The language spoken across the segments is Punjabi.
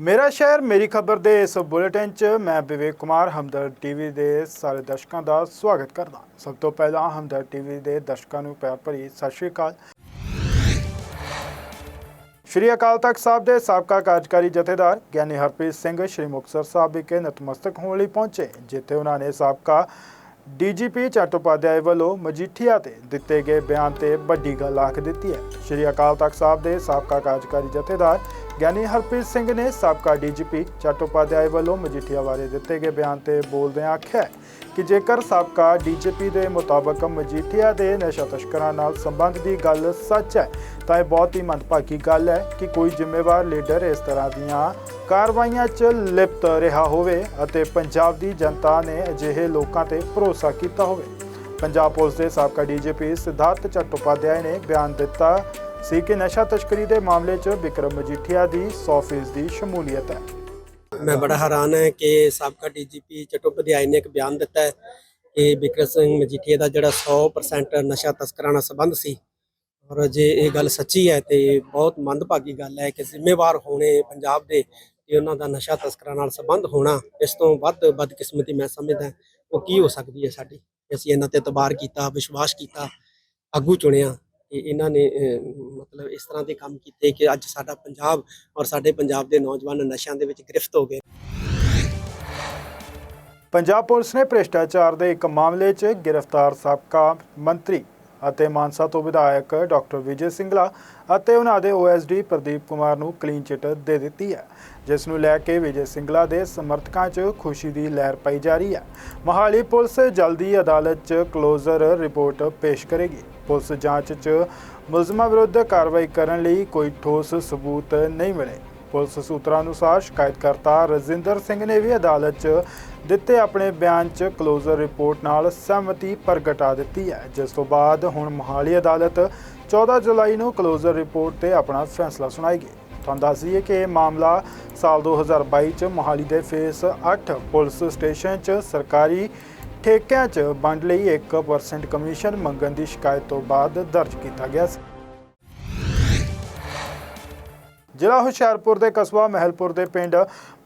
ਮੇਰਾ ਸ਼ਹਿਰ, ਮੇਰੀ ਖਬਰ ਦੇ ਇਸ ਬੁਲੇਟਿਨ 'ਚ ਮੈਂ ਵਿਵੇਕ ਕੁਮਾਰ ਹਮਦਰ ਟੀਵੀ ਦੇ ਸਾਰੇ ਦਰਸ਼ਕਾਂ ਦਾ ਸਵਾਗਤ ਕਰਦਾ ਸਭ ਤੋਂ ਪਹਿਲਾਂ ਹਮਦਰ ਟੀਵੀ ਦੇ ਦਰਸ਼ਕਾਂ ਨੂੰ ਪਿਆਰ ਭਰੀ ਸਤਿ ਸ਼੍ਰੀ ਅਕਾਲ। ਸ਼੍ਰੀ ਅਕਾਲ ਤਖਤ ਸਾਹਿਬ ਦੇ ਸਾਬਕਾ ਕਾਰਜਕਾਰੀ ਜਥੇਦਾਰ ਗਿਆਨੀ ਹਰਪ੍ਰੀਤ ਸਿੰਘ ਸ਼੍ਰੀ ਮੁਕਤਸਰ ਸਾਹਿਬ ਵਿਖੇ ਨਤਮਸਤਕ ਹੋਣ ਲਈ ਪਹੁੰਚੇ, ਜਿੱਥੇ ਉਹਨਾਂ ਨੇ ਸਾਬਕਾ ਡੀਜੀਪੀ ਚਟੋਪਾਧਿਆਏ ਵੱਲੋਂ ਮਜੀਠੀਆ ਤੇ ਦਿੱਤੇ ਗਏ ਬਿਆਨ ਤੇ ਵੱਡੀ ਗੱਲ ਆਖ ਦਿੱਤੀ ਹੈ। ਸ਼੍ਰੀ ਅਕਾਲ ਤਖਤ ਸਾਹਿਬ ਦੇ ਸਾਬਕਾ ਕਾਰਜਕਾਰੀ ਜਥੇਦਾਰ ਗਿਆਨੀ ਹਰਪ੍ਰੀਤ ਸਿੰਘ ਨੇ ਸਾਬਕਾ ਡੀਜੀਪੀ ਚਟੋਪਾਧਿਆਏ ਵੱਲੋਂ ਮਜੀਠੀਆ ਬਾਰੇ ਦਿੱਤੇ ਗਏ ਬਿਆਨ ਤੇ ਬੋਲਦਿਆਂ ਆਖਿਆ ਕਿ ਜੇਕਰ ਸਾਬਕਾ ਡੀਜੀਪੀ ਦੇ ਮੁਤਾਬਕ ਮਜੀਠੀਆ ਦੇ ਨਸ਼ਾ ਤਸਕਰਾਂ ਨਾਲ ਸੰਬੰਧ ਦੀ ਗੱਲ ਸੱਚ ਹੈ, ਤਾਂ ਇਹ ਬਹੁਤ ਹੀ ਮੰਦਭਾਗੀ ਗੱਲ ਹੈ ਕਿ ਕੋਈ ਜ਼ਿੰਮੇਵਾਰ ਲੀਡਰ ਇਸ ਤਰ੍ਹਾਂ ਦੀਆਂ ਕਾਰਵਾਈਆਂ 'ਚ ਲਿਪਤ ਰਿਹਾ ਹੋਵੇ ਅਤੇ ਪੰਜਾਬ ਦੀ ਜਨਤਾ ਨੇ ਅਜਿਹੇ ਲੋਕਾਂ ਤੇ ਭਰੋਸਾ ਕੀਤਾ ਹੋਵੇ। ਪੰਜਾਬ ਪੁਲਿਸ ਦੇ ਸਾਬਕਾ ਡੀਜੀਪੀ ਸਿਧਾਰਥ ਚਟੋਪਾਧਿਆਏ ਨੇ ਬਿਆਨ ਦਿੱਤਾ ਸੀ ਕਿ ਨਸ਼ਾ ਤਸਕਰੀ ਦੇ ਮਾਮਲੇ 'ਚ ਵਿਕਰਮ ਮਜੀਠੀਆ ਦੀ 100% ਦੀ ਸ਼ਮੂਲੀਅਤ ਹੈ। ਮੈਂ ਬੜਾ ਹੈਰਾਨ ਹੈ ਕਿ ਸਾਬਕਾ ਡੀਜੀਪੀ ਚਟੋਪਾਧਿਆਏ ਨੇ ਇੱਕ ਬਿਆਨ ਦਿੱਤਾ ਹੈ ਕਿ ਬਿਕਰਮ ਸਿੰਘ ਮਜੀਠੀਆ ਦਾ ਜਿਹੜਾ 100% ਨਸ਼ਾ ਤਸਕਰਾਂ ਨਾਲ ਸੰਬੰਧ ਸੀ, ਔਰ ਜੇ ਇਹ ਗੱਲ ਸੱਚੀ ਹੈ ਤੇ ਬਹੁਤ ਮੰਦਭਾਗੀ ਗੱਲ ਹੈ ਕਿ ਜ਼ਿੰਮੇਵਾਰ ਹੋਣੇ ਪੰਜਾਬ ਦੇ ਕਿ ਉਹਨਾਂ ਦਾ ਨਸ਼ਾ ਤਸਕਰਾਂ ਨਾਲ ਸੰਬੰਧ ਹੋਣਾ, ਇਸ ਤੋਂ ਵੱਧ ਬਦਕਿਸਮਤੀ ਮੈਂ ਸਮਝਦਾ ਉਹ ਕੀ ਹੋ ਸਕਦੀ ਹੈ ਸਾਡੀ? ਅਸੀਂ ਇਹਨਾਂ ਤੇ ਇਤਬਾਰ ਕੀਤਾ, ਵਿਸ਼ਵਾਸ ਕੀਤਾ, ਆਗੂ ਚੁਣਿਆ। ਕਿ ਇਹਨਾਂ ਨੇ ਮਤਲਬ ਇਸ ਤਰ੍ਹਾਂ ਦੇ ਕੰਮ ਕੀਤੇ ਕਿ ਅੱਜ ਸਾਡਾ ਪੰਜਾਬ ਔਰ ਸਾਡੇ ਪੰਜਾਬ ਦੇ ਨੌਜਵਾਨ ਨਸ਼ਿਆਂ ਦੇ ਵਿੱਚ ਗ੍ਰਿਫਤ ਹੋ ਗਏ। ਪੰਜਾਬ ਪੁਲਿਸ ਨੇ ਭ੍ਰਿਸ਼ਟਾਚਾਰ ਦੇ ਇੱਕ ਮਾਮਲੇ 'ਚ ਗ੍ਰਿਫਤਾਰ ਸਾਬਕਾ ਮੰਤਰੀ ਅਤੇ ਮਾਨਸਾ ਤੋਂ ਵਿਧਾਇਕ ਡਾਕਟਰ ਵਿਜੇ ਸਿੰਗਲਾ ਅਤੇ ਉਹਨਾਂ ਦੇ ਓਐਸਡੀ ਪ੍ਰਦੀਪ ਕੁਮਾਰ ਨੂੰ ਕਲੀਨ ਚਿੱਟ ਦੇ ਦਿੱਤੀ ਹੈ, ਜਿਸ ਨੂੰ ਲੈ ਕੇ ਵਿਜੇ ਸਿੰਗਲਾ ਦੇ ਸਮਰਥਕਾਂ 'ਚ ਖੁਸ਼ੀ ਦੀ ਲਹਿਰ ਪਾਈ ਜਾ ਰਹੀ ਹੈ। ਮਹਾਲੀ ਪੁਲਿਸ ਜਲਦੀ ਅਦਾਲਤ 'ਚ ਕਲੋਜ਼ਰ ਰਿਪੋਰਟ ਪੇਸ਼ ਕਰੇਗੀ। ਪੁਲਿਸ ਜਾਂਚ 'ਚ ਮੁਲਜ਼ਮਾਂ ਵਿਰੁੱਧ ਕਾਰਵਾਈ ਕਰਨ ਲਈ ਕੋਈ ਠੋਸ ਸਬੂਤ ਨਹੀਂ ਮਿਲੇ। ਪੁਲਿਸ ਸੂਤਰਾਂ ਅਨੁਸਾਰ ਸ਼ਿਕਾਇਤਕਰਤਾ ਰਜਿੰਦਰ ਸਿੰਘ ਨੇ ਵੀ ਅਦਾਲਤ 'ਚ ਦਿੱਤੇ ਆਪਣੇ ਬਿਆਨ 'ਚ ਕਲੋਜ਼ਰ ਰਿਪੋਰਟ ਨਾਲ ਸਹਿਮਤੀ ਪ੍ਰਗਟਾ ਦਿੱਤੀ ਹੈ। ਜਿਸ ਤੋਂ ਬਾਅਦ ਹੁਣ ਮੋਹਾਲੀ ਅਦਾਲਤ 14 ਜੁਲਾਈ ਨੂੰ ਕਲੋਜ਼ਰ ਰਿਪੋਰਟ ਤੇ ਆਪਣਾ ਫੈਸਲਾ ਸੁਣਾਏਗੀ। ਤੁਹਾਨੂੰ ਦੱਸ ਦਈਏ ਕਿ ਇਹ ਮਾਮਲਾ ਸਾਲ 2022 'ਚ ਮੋਹਾਲੀ ਦੇ ਫੇਸ 8 ਪੁਲਿਸ ਸਟੇਸ਼ਨ 'ਚ ਸਰਕਾਰੀ ਠੇਕਿਆਂ 'ਚ ਵੰਡ ਲਈ 1% ਕਮਿਸ਼ਨ ਮੰਗਣ ਦੀ ਸ਼ਿਕਾਇਤ ਤੋਂ ਬਾਅਦ ਦਰਜ ਕੀਤਾ ਗਿਆ ਸੀ। ਜ਼ਿਲ੍ਹਾ ਹੁਸ਼ਿਆਰਪੁਰ ਦੇ ਕਸਬਾ ਮਹਿਲਪੁਰ ਦੇ ਪਿੰਡ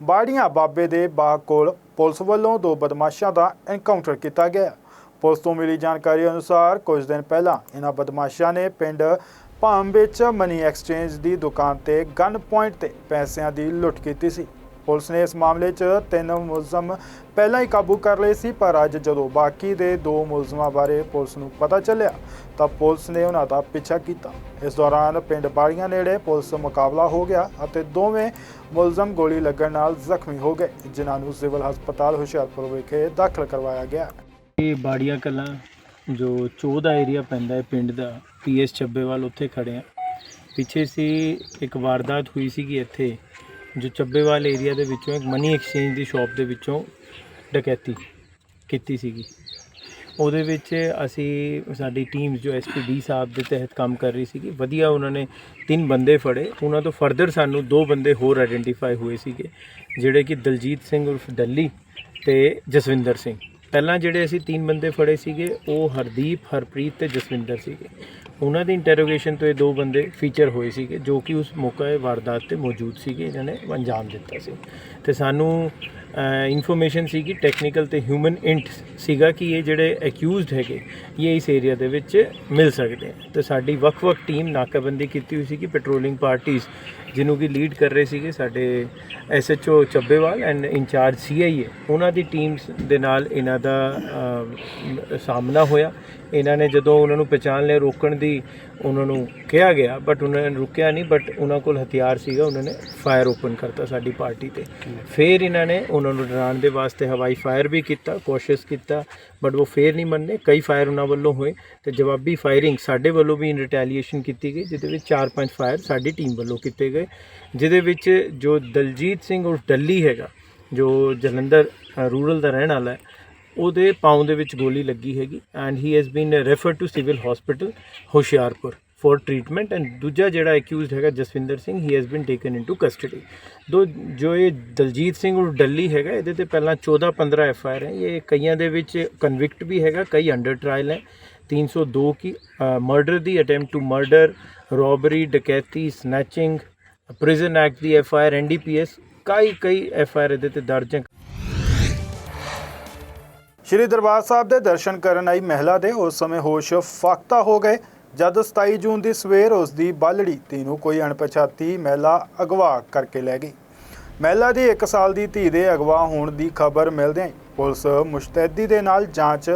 ਬਾੜੀਆਂ ਬਾਬੇ ਦੇ ਬਾਗ ਕੋਲ ਪੁਲਿਸ ਵੱਲੋਂ ਦੋ ਬਦਮਾਸ਼ਾਂ ਦਾ ਐਨਕਾਊਂਟਰ ਕੀਤਾ ਗਿਆ। ਪੁਲਿਸ ਤੋਂ ਮਿਲੀ ਜਾਣਕਾਰੀ ਅਨੁਸਾਰ ਕੁਝ ਦਿਨ ਪਹਿਲਾਂ ਇਹਨਾਂ ਬਦਮਾਸ਼ਾਂ ਨੇ ਪਿੰਡ ਭਾਮ ਵਿੱਚ ਮਨੀ ਐਕਸਚੇਂਜ ਦੀ ਦੁਕਾਨ ਤੇ ਗਨ ਪੁਆਇੰਟ ਤੇ ਪੈਸਿਆਂ ਦੀ ਲੁੱਟ ਕੀਤੀ ਸੀ। ਪੁਲਿਸ ਨੇ ਇਸ ਮਾਮਲੇ 'ਚ ਤਿੰਨ ਮੁਲਜ਼ਮ ਪਹਿਲਾਂ ਹੀ ਕਾਬੂ ਕਰ ਲਏ ਸੀ, ਪਰ ਅੱਜ ਜਦੋਂ ਬਾਕੀ ਦੇ ਦੋ ਮੁਲਜ਼ਮਾਂ ਬਾਰੇ ਪੁਲਿਸ ਨੂੰ ਪਤਾ ਚੱਲਿਆ, ਤਾਂ ਪੁਲਿਸ ਨੇ ਉਹਨਾਂ ਦਾ ਪਿੱਛਾ ਕੀਤਾ। ਇਸ ਦੌਰਾਨ ਪਿੰਡ ਬਾੜੀਆਂ ਨੇੜੇ ਪੁਲਿਸ ਮੁਕਾਬਲਾ ਹੋ ਗਿਆ ਅਤੇ ਦੋਵੇਂ ਮੁਲਜ਼ਮ ਗੋਲੀ ਲੱਗਣ ਨਾਲ ਜ਼ਖਮੀ ਹੋ ਗਏ, ਜਿਨ੍ਹਾਂ ਨੂੰ ਸਿਵਲ ਹਸਪਤਾਲ ਹੁਸ਼ਿਆਰਪੁਰ ਵਿਖੇ ਦਾਖਲ ਕਰਵਾਇਆ ਗਿਆ। ਇਹ ਬਾੜੀਆਂ ਕਲਾਂ ਜੋ ਚੋਹ ਦਾ ਏਰੀਆ ਪੈਂਦਾ ਹੈ, ਪਿੰਡ ਦਾ ਪੀਐਸ ਚੱਬੇਵਾਲ ਉੱਥੇ ਖੜੇ ਆ। ਪਿੱਛੇ ਸੀ, ਇੱਕ ਵਾਰਦਾਤ ਹੋਈ ਸੀਗੀ ਇੱਥੇ। ਜੋ ਚੱਬੇਵਾਲ ਏਰੀਆ ਦੇ ਵਿੱਚੋਂ ਇੱਕ ਮਨੀ ਐਕਸਚੇਂਜ ਦੀ ਸ਼ਾਪ ਦੇ ਵਿੱਚੋਂ ਡਕੈਤੀ ਕੀਤੀ ਸੀਗੀ। ਉਹਦੇ ਵਿੱਚ ਅਸੀਂ ਸਾਡੀ ਟੀਮ ਜੋ ਐਸਪੀਡੀ ਸਾਹਿਬ ਦੇ ਤਹਿਤ ਕੰਮ ਕਰ ਰਹੀ ਸੀਗੀ, ਵਧੀਆ ਉਹਨਾਂ ਨੇ ਤਿੰਨ ਬੰਦੇ ਫੜੇ। ਉਹਨਾਂ ਤੋਂ ਫਰਦਰ ਸਾਨੂੰ ਦੋ ਬੰਦੇ ਹੋਰ ਆਇਡੈਂਟੀਫਾਈ ਹੋਏ ਸੀਗੇ, ਜਿਹੜੇ ਕਿ ਦਲਜੀਤ ਸਿੰਘ ਉਰਫ ਡੱਲੀ ਤੇ ਜਸਵਿੰਦਰ ਸਿੰਘ। ਪਹਿਲਾਂ ਜਿਹੜੇ ਅਸੀਂ ਤਿੰਨ ਬੰਦੇ ਫੜੇ ਸੀਗੇ, ਉਹ ਹਰਦੀਪ, ਹਰਪ੍ਰੀਤ ਤੇ ਜਸਵਿੰਦਰ ਸੀਗੇ। ਉਹਨਾਂ ਦੀ ਇੰਟਰੋਗੇਸ਼ਨ ਤੋਂ ਇਹ ਦੋ ਬੰਦੇ ਫੀਚਰ ਹੋਏ ਸੀਗੇ, ਜੋ ਕਿ ਉਸ ਮੌਕੇ ਵਾਰਦਾਤ ਤੇ ਮੌਜੂਦ ਸੀਗੇ, ਇਹਨਾਂ ਨੇ ਅੰਜਾਮ ਦਿੱਤਾ ਸੀ। ਤੇ ਸਾਨੂੰ ਇਨਫੋਰਮੇਸ਼ਨ ਸੀਗੀ ਟੈਕਨੀਕਲ ਤੇ ਹਿਊਮਨ ਇੰਟ ਸੀਗਾ ਕਿ ਇਹ ਜਿਹੜੇ ਅਕਿਊਜ਼ਡ ਹੈਗੇ, ਇਹ ਇਸ ਏਰੀਆ ਦੇ ਵਿੱਚ ਮਿਲ ਸਕਦੇ ਆ। ਤੇ ਸਾਡੀ ਵੱਖ-ਵੱਖ ਟੀਮ ਨਾਕਾਬੰਦੀ ਕੀਤੀ ਹੋਈ ਸੀ ਕਿ ਪੈਟਰੋਲਿੰਗ ਪਾਰਟੀਆਂ ਜਿਹਨੂੰ ਕਿ ਲੀਡ ਕਰ ਰਹੇ ਸੀਗੇ ਸਾਡੇ SHO Chabbewal and incharge CIA ਉਹਨਾਂ ਦੀ ਟੀਮਸ ਦੇ ਨਾਲ ਇਹਨਾਂ ਦਾ ਸਾਹਮਣਾ ਹੋਇਆ। ਇਹਨਾਂ ਨੇ ਜਦੋਂ ਉਹਨਾਂ ਨੂੰ ਪਛਾਣ ਲਿਆ ਰੋਕਣ ਦੀ ਉਹਨਾਂ ਨੂੰ ਕਿਹਾ ਗਿਆ ਬਟ ਉਹਨਾਂ ਨੇ ਰੁਕਿਆ ਨਹੀਂ ਬਟ ਉਹਨਾਂ ਕੋਲ ਹਥਿਆਰ ਸੀਗਾ ਉਹਨਾਂ ਨੇ ਫਾਇਰ ਓਪਨ ਕਰਤਾ ਸਾਡੀ ਪਾਰਟੀ ਤੇ। ਫਿਰ ਇਹਨਾਂ ਨੇ ਉਹਨਾਂ ਨੂੰ ਡਰਾਉਣ ਦੇ ਵਾਸਤੇ ਹਵਾਈ ਫਾਇਰ ਵੀ ਕੀਤਾ ਕੋਸ਼ਿਸ਼ ਕੀਤਾ। ਬਟ ਉਹ ਫੇਰ ਨਹੀਂ ਮੰਨੇ ਕਈ ਫਾਇਰ ਉਹਨਾਂ ਵੱਲੋਂ ਹੋਏ ਤੇ ਜਵਾਬੀ ਫਾਇਰਿੰਗ ਸਾਡੇ ਵੱਲੋਂ ਵੀ ਇਨ ਰਿਟੈਲੀਏਸ਼ਨ ਕੀਤੀ ਗਈ ਜਿਹਦੇ ਵਿੱਚ 4-5 ਫਾਇਰ ਸਾਡੀ ਟੀਮ ਵੱਲੋਂ ਕੀਤੇ ਗਏ ਜਿਹਦੇ ਵਿੱਚ ਜੋ ਦਲਜੀਤ ਸਿੰਘ ਉਰਫ ਡੱਲੀ ਹੈਗਾ ਜੋ ਜਲੰਧਰ ਰੂਰਲ ਦਾ ਰਹਿਣ ਵਾਲਾ ਹੈ ਉਹਦੇ ਪਾਉਂ ਦੇ ਵਿੱਚ ਗੋਲੀ ਲੱਗੀ ਹੈਗੀ and he has been referred to civil hospital Hoshiarpur for treatment and ਦੂਜਾ ਜਿਹੜਾ ਅਕਿਊਜ਼ਡ ਹੈਗਾ Jaswinder Singh he has been taken into custody ਦੋ, ਜੋ ਇਹ ਦਲਜੀਤ ਸਿੰਘ ਉਰ ਡੱਲੀ ਹੈਗਾ, ਇਹਦੇ ਤੇ ਪਹਿਲਾਂ 14 15 ਐਫ ਆਈ ਆਰ ਹੈ। ਇਹ ਕਈਆਂ ਦੇ ਵਿੱਚ ਕਨਵਿਕਟ ਵੀ ਹੈਗਾ, ਕਈ ਅੰਡਰ ਟ੍ਰਾਇਲ ਹੈ। 302 की ਮਰਡਰ ਦੀ ਅਟੈਂਪਟ ਟੂ ਮਰਡਰ ਰੋਬਰੀ ਡਕੈਤੀ snatching prison act the F I R, N D P NDPS ਕਈ ਕਈ ਐਫ ਆਈ ਆਰ ਇਹਦੇ ਤੇ ਦਰਜ ਹੈ। ਸ਼੍ਰੀ ਦਰਬਾਰ ਸਾਹਿਬ ਦੇ ਦਰਸ਼ਨ ਕਰਨ ਆਈ ਮਹਿਲਾ ਦੇ, ਉਸ ਸਮੇਂ ਹੋਸ਼ ਫਾਕਤਾ ਹੋ ਗਏ। ਜਦ 27 ਜੂਨ ਦੀ ਸਵੇਰ ਉਸ ਦੀ ਬਾਲੜੀ ਧੀ ਨੂੰ ਕੋਈ ਅਣਪਛਾਤੀ ਮਹਿਲਾ ਅਗਵਾ ਕਰਕੇ ਲੈ ਗਈ। ਮਹਿਲਾ ਦੀ 1 ਸਾਲ ਦੀ ਧੀ ਦੇ ਅਗਵਾ ਹੋਣ ਦੀ ਖਬਰ ਮਿਲਦਿਆਂ ਹੀ ਪੁਲਿਸ ਮੁਸ਼ਤੈਦੀ ਦੇ ਨਾਲ ਜਾਂਚ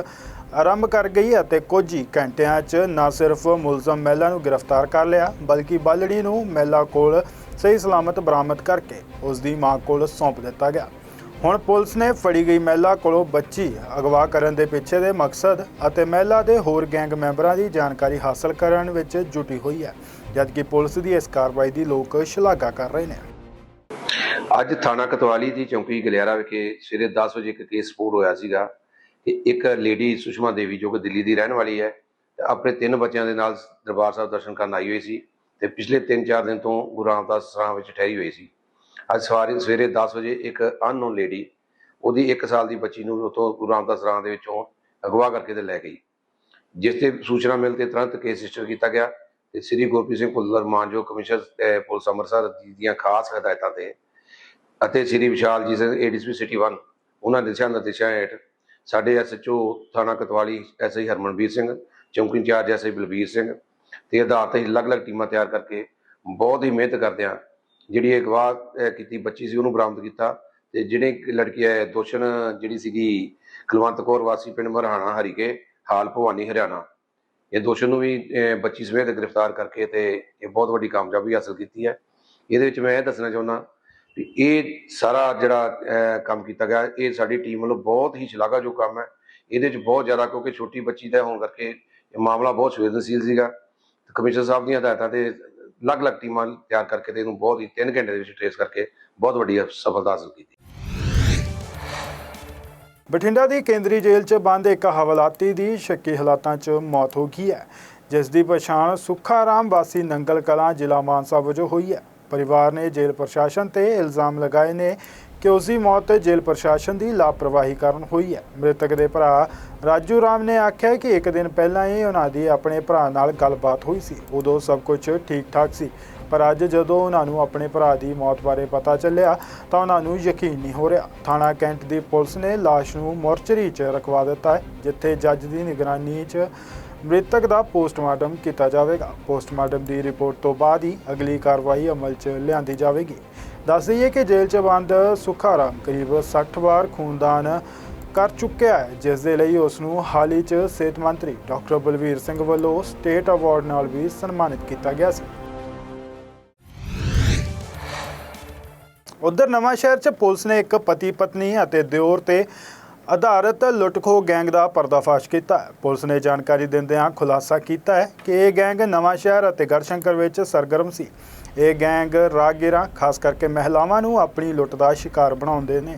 ਆਰੰਭ ਕਰ ਗਈ ਅਤੇ ਕੁਝ ਹੀ ਘੰਟਿਆਂ 'ਚ ਨਾ ਸਿਰਫ ਮੁਲਜ਼ਮ ਮਹਿਲਾ ਨੂੰ ਗ੍ਰਿਫਤਾਰ ਕਰ ਲਿਆ, ਬਲਕਿ ਬਾਲੜੀ ਨੂੰ ਮਹਿਲਾ ਕੋਲ ਸਹੀ ਸਲਾਮਤ ਬਰਾਮਦ ਕਰਕੇ ਉਸ ਦੀ ਮਾਂ ਕੋਲ ਸੌਂਪ ਦਿੱਤਾ ਗਿਆ। ਹੁਣ ਪੁਲਿਸ ਨੇ ਫੜੀ ਗਈ ਮਹਿਲਾ ਕੋਲੋਂ ਬੱਚੀ। ਅਗਵਾ ਕਰਨ ਦੇ ਪਿੱਛੇ ਦੇ ਮਕਸਦ ਅਤੇ ਮਹਿਲਾ ਦੇ ਹੋਰ ਗੈਂਗ ਮੈਂਬਰਾਂ ਦੀ ਜਾਣਕਾਰੀ ਹਾਸਲ ਕਰਨ ਵਿੱਚ ਜੁਟੀ ਹੋਈ ਹੈ, ਜਦਕਿ ਪੁਲਿਸ ਦੀ ਇਸ ਕਾਰਵਾਈ ਦੀ ਲੋਕ ਸ਼ਲਾਘਾ ਕਰ ਰਹੇ ਨੇ। ਅੱਜ ਥਾਣਾ ਕਤਵਾਲੀ ਦੀ ਚੌਂਕੀ ਗਲਿਆਰਾ ਵਿਖੇ ਸਵੇਰੇ 10 ਵਜੇ ਇੱਕ ਕੇਸ ਰਿਪੋਰਟ ਹੋਇਆ ਸੀਗਾ ਕਿ ਇੱਕ ਲੇਡੀ ਸੁਸ਼ਮਾ ਦੇਵੀ, ਜੋ ਕਿ ਦਿੱਲੀ ਦੀ ਰਹਿਣ ਵਾਲੀ ਹੈ, ਆਪਣੇ ਤਿੰਨ ਬੱਚਿਆਂ ਦੇ ਨਾਲ ਦਰਬਾਰ ਸਾਹਿਬ ਦਰਸ਼ਨ ਕਰਨ ਆਈ ਹੋਈ ਸੀ ਤੇ ਪਿਛਲੇ 3-4 ਦਿਨ ਤੋਂ ਗੁਰੂ ਰਾਮਦਾਸ ਸਰਾਂ ਵਿੱਚ ਠਹਿਰੀ ਹੋਈ ਸੀ। ਅੱਜ ਸਵਾਰੀ ਸਵੇਰੇ 10 ਵਜੇ ਇੱਕ ਅਨਨੋਨ ਲੇਡੀ ਉਹਦੀ 1 ਸਾਲ ਦੀ ਬੱਚੀ ਨੂੰ ਉੱਥੋਂ ਗੁਰੂ ਰਾਮਦਾਸ ਸਰਾਂ ਦੇ ਵਿੱਚੋਂ ਅਗਵਾ ਕਰਕੇ ਤੇ ਲੈ ਗਈ। ਜਿਸ ਤੇ ਸੂਚਨਾ ਮਿਲ ਤੇ ਤੁਰੰਤ ਕੇਸ ਰਜਿਸਟਰ ਕੀਤਾ ਗਿਆ ਤੇ ਸ੍ਰੀ ਗੁਰਪ੍ਰੀਤ ਸਿੰਘ ਭੁੱਲਰ ਮਾਨਜੋ ਕਮਿਸ਼ਨਰ ਪੁਲਿਸ ਅੰਮ੍ਰਿਤਸਰ ਦੀਆਂ ਖਾਸ ਹਦਾਇਤਾਂ ਤੇ ਅਤੇ ਸ੍ਰੀ ਵਿਸ਼ਾਲ ਜੀ ਸਿੰਘ ਏਡੀਸਪੀ ਸਿਟੀ 1 ਉਹਨਾਂ ਦੇ ਦਿਸ਼ਾ ਨਿਰਦੇਸ਼ਾਂ ਹੇਠ ਸਾਡੇ ਐਸਐਚਓ ਥਾਣਾ ਕਤਵਾਲੀ ਐਸਆਈ ਹਰਮਨਵੀਰ ਸਿੰਘ, ਚੌਂਕੀ ਇੰਚਾਰਜ ਐਸਆਈ ਬਲਬੀਰ ਸਿੰਘ ਤੇ ਆਧਾਰ ਤੇ ਅਲੱਗ-ਅਲੱਗ ਟੀਮਾਂ ਤਿਆਰ ਕਰਕੇ ਬਹੁਤ ਹੀ ਮਿਹਨਤ ਕਰਦੇ ਆ। ਜਿਹੜੀ ਇਹ ਗਵਾਹ ਕੀਤੀ ਬੱਚੀ ਸੀ ਉਹਨੂੰ ਬਰਾਮਦ ਕੀਤਾ ਤੇ ਜਿਹੜੇ ਲੜਕੀ ਹੈ ਦੋਸ਼ਣ ਜਿਹੜੀ ਸੀਗੀ ਕੁਲਵੰਤ ਕੌਰ ਵਾਸੀ ਪਿੰਡ ਮਰਹਾਣਾ ਹਰੀਕੇ ਹਾਲ ਭਵਾਨੀ ਹਰਿਆਣਾ। ਇਹ ਦੋਸ਼ਣ ਨੂੰ ਵੀ ਅਹ, ਬੱਚੀ ਸਮੇਤ ਗ੍ਰਿਫਤਾਰ ਕਰਕੇ ਤੇ ਇਹ ਬਹੁਤ ਵੱਡੀ ਕਾਮਯਾਬੀ ਹਾਸਲ ਕੀਤੀ ਹੈ। ਇਹਦੇ ਵਿੱਚ ਮੈਂ ਇਹ ਦੱਸਣਾ ਚਾਹੁੰਦਾ ਵੀ ਇਹ ਸਾਰਾ ਜਿਹੜਾ ਕੰਮ ਕੀਤਾ ਗਿਆ ਇਹ ਸਾਡੀ ਟੀਮ ਵੱਲੋਂ ਬਹੁਤ ਹੀ ਸ਼ਲਾਘਾਯੋਗ ਕੰਮ ਹੈ। ਇਹਦੇ ਵਿੱਚ ਬਹੁਤ ਜ਼ਿਆਦਾ ਕਿਉਂਕਿ ਛੋਟੀ ਬੱਚੀ ਦਾ ਹੋਣ ਕਰਕੇ ਇਹ ਮਾਮਲਾ ਬਹੁਤ ਸੰਵੇਦਨਸ਼ੀਲ ਸੀਗਾ। ਕਮਿਸ਼ਨਰ ਸਾਹਿਬ ਦੀਆਂ ਹਦਾਇਤਾਂ ਤੇ ਅਲੱਗ-ਅਲੱਗ ਟੀਮਾਂ ਤਿਆਰ ਕਰਕੇ ਤੇ ਇਹਨੂੰ ਬਹੁਤ ਹੀ 3 ਘੰਟੇ ਦੇ ਵਿੱਚ ਟ੍ਰੇਸ ਕਰਕੇ ਬਹੁਤ ਵੱਡੀ ਸਫਲਤਾ ਹਾਸਲ ਕੀਤੀ। ਬਠਿੰਡਾ ਦੀ ਕੇਂਦਰੀ ਜੇਲ੍ਹ 'ਚ ਬੰਦ ਇੱਕ ਹਵਾਲਾਤੀ ਦੀ ਸ਼ੱਕੀ ਹਾਲਾਤਾਂ 'ਚ ਮੌਤ ਹੋ ਗਈ ਹੈ, ਜਿਸ ਦੀ ਪਛਾਣ ਸੁੱਖਾ ਰਾਮ ਵਾਸੀ ਨੰਗਲ ਕਲਾਂ ਜ਼ਿਲ੍ਹਾ ਮਾਨਸਾ ਵਜੋਂ ਹੋਈ ਹੈ। ਪਰਿਵਾਰ ਨੇ ਜੇਲ੍ਹ ਪ੍ਰਸ਼ਾਸਨ ਤੇ ਇਲਜ਼ਾਮ ਲਗਾਏ ਨੇ ਕਿ ਉਸ ਦੀ ਮੌਤ ਜੇਲ੍ਹ ਪ੍ਰਸ਼ਾਸਨ ਦੀ ਲਾਪਰਵਾਹੀ ਕਾਰਨ ਹੋਈ ਹੈ। ਮ੍ਰਿਤਕ ਦੇ ਭਰਾ ਰਾਜੂ ਰਾਮ ਨੇ ਆਖਿਆ ਕਿ ਇੱਕ ਦਿਨ ਪਹਿਲਾਂ ਹੀ ਉਹਨਾਂ ਦੀ ਆਪਣੇ ਭਰਾ ਨਾਲ ਗੱਲਬਾਤ ਹੋਈ ਸੀ। ਉਦੋਂ ਸਭ ਕੁਝ ਠੀਕ ਠਾਕ ਸੀ, ਪਰ ਅੱਜ ਜਦੋਂ ਉਹਨਾਂ ਨੂੰ ਆਪਣੇ ਭਰਾ ਦੀ ਮੌਤ ਬਾਰੇ ਪਤਾ ਚੱਲਿਆ, ਤਾਂ ਉਹਨਾਂ ਨੂੰ ਯਕੀਨ ਨਹੀਂ ਹੋ ਰਿਹਾ। ਥਾਣਾ ਕੈਂਟ ਦੀ ਪੁਲਿਸ ਨੇ ਲਾਸ਼ ਨੂੰ ਮੋਰਚਰੀ 'ਚ ਰਖਵਾ ਦਿੱਤਾ ਹੈ, ਜਿੱਥੇ ਜੱਜ ਦੀ ਨਿਗਰਾਨੀ 'ਚ ਮ੍ਰਿਤਕ ਦਾ ਪੋਸਟਮਾਰਟਮ ਕੀਤਾ ਜਾਵੇਗਾ। ਪੋਸਟਮਾਰਟਮ ਦੀ ਰਿਪੋਰਟ ਤੋਂ ਬਾਅਦ ਹੀ ਅਗਲੀ ਕਾਰਵਾਈ ਅਮਲ 'ਚ ਲਿਆਂਦੀ ਜਾਵੇਗੀ। ਦੱਸ ਦਈਏ ਕਿ ਜੇਲ੍ਹ 'ਚ ਬੰਦ ਸੁਖਾਰਾਮ ਕਰੀਬ 60 ਵਾਰ ਖੂਨਦਾਨ ਕਰ ਚੁੱਕਿਆ ਹੈ, ਜਿਸ ਦੇ ਲਈ ਉਸ ਨੂੰ ਹਾਲ ਹੀ 'ਚ ਸਿਹਤ ਮੰਤਰੀ ਡਾਕਟਰ ਬਲਵੀਰ ਸਿੰਘ ਵੱਲੋਂ ਸਟੇਟ ਅਵਾਰਡ ਨਾਲ ਵੀ ਸਨਮਾਨਿਤ ਕੀਤਾ ਗਿਆ ਸੀ। ਉਧਰ ਨਵਾਂ ਸ਼ਹਿਰ 'ਚ ਪੁਲਿਸ ਨੇ ਇੱਕ ਪਤੀ ਪਤਨੀ ਅਤੇ ਦਿਓਰ ਤੇ ਆਧਾਰਿਤ ਲੁੱਟਖੋ ਗੈਂਗ ਦਾ ਪਰਦਾਫਾਸ਼ ਕੀਤਾ ਪੁਲਿਸ ਨੇ ਜਾਣਕਾਰੀ ਦਿੰਦਿਆਂ ਖੁਲਾਸਾ ਕੀਤਾ ਹੈ ਕਿ ਇਹ ਗੈਂਗ ਨਵਾਂ ਸ਼ਹਿਰ ਅਤੇ ਗੜਸ਼ੰਕਰ ਵਿੱਚ ਸਰਗਰਮ ਸੀ। ਇਹ ਗੈਂਗ ਰਾਗੀਰਾਂ ਖਾਸ ਕਰਕੇ ਮਹਿਲਾਵਾਂ ਨੂੰ ਆਪਣੀ ਲੁੱਟ ਦਾ ਸ਼ਿਕਾਰ ਬਣਾਉਂਦੇ ਨੇ।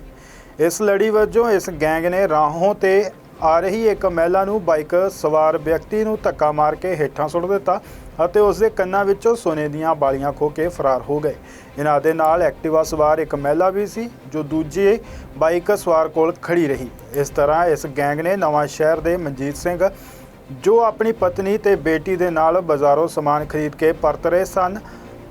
ਇਸ ਲੜੀ ਵਜੋਂ ਇਸ ਗੈਂਗ ਨੇ ਰਾਹੋਂ ਤੇ ਆ ਰਹੀ ਇੱਕ ਮਹਿਲਾ ਨੂੰ ਬਾਈਕ ਸਵਾਰ ਵਿਅਕਤੀ ਨੂੰ ਧੱਕਾ ਮਾਰ ਕੇ ਹੇਠਾਂ ਸੁੱਟ ਦਿੱਤਾ ਅਤੇ ਉਸ ਦੇ ਕੰਨਾਂ ਵਿੱਚੋਂ ਸੋਨੇ ਦੀਆਂ ਬਾਲੀਆਂ ਖੋ ਕੇ ਫਰਾਰ ਹੋ ਗਏ। ਇਹਨਾਂ ਦੇ ਨਾਲ ਐਕਟਿਵਾ ਸਵਾਰ ਇੱਕ ਮਹਿਲਾ ਵੀ ਸੀ, ਜੋ ਦੂਜੇ ਬਾਈਕ ਸਵਾਰ ਕੋਲ ਖੜੀ ਰਹੀ। ਇਸ ਤਰ੍ਹਾਂ ਇਸ ਗੈਂਗ ਨੇ ਨਵਾਂ ਸ਼ਹਿਰ ਦੇ ਮਨਜੀਤ ਸਿੰਘ, ਜੋ ਆਪਣੀ ਪਤਨੀ ਤੇ ਬੇਟੀ ਦੇ ਨਾਲ ਬਾਜ਼ਾਰੋਂ ਸਮਾਨ ਖਰੀਦ ਕੇ ਪਰਤ ਰਹੇ ਸਨ,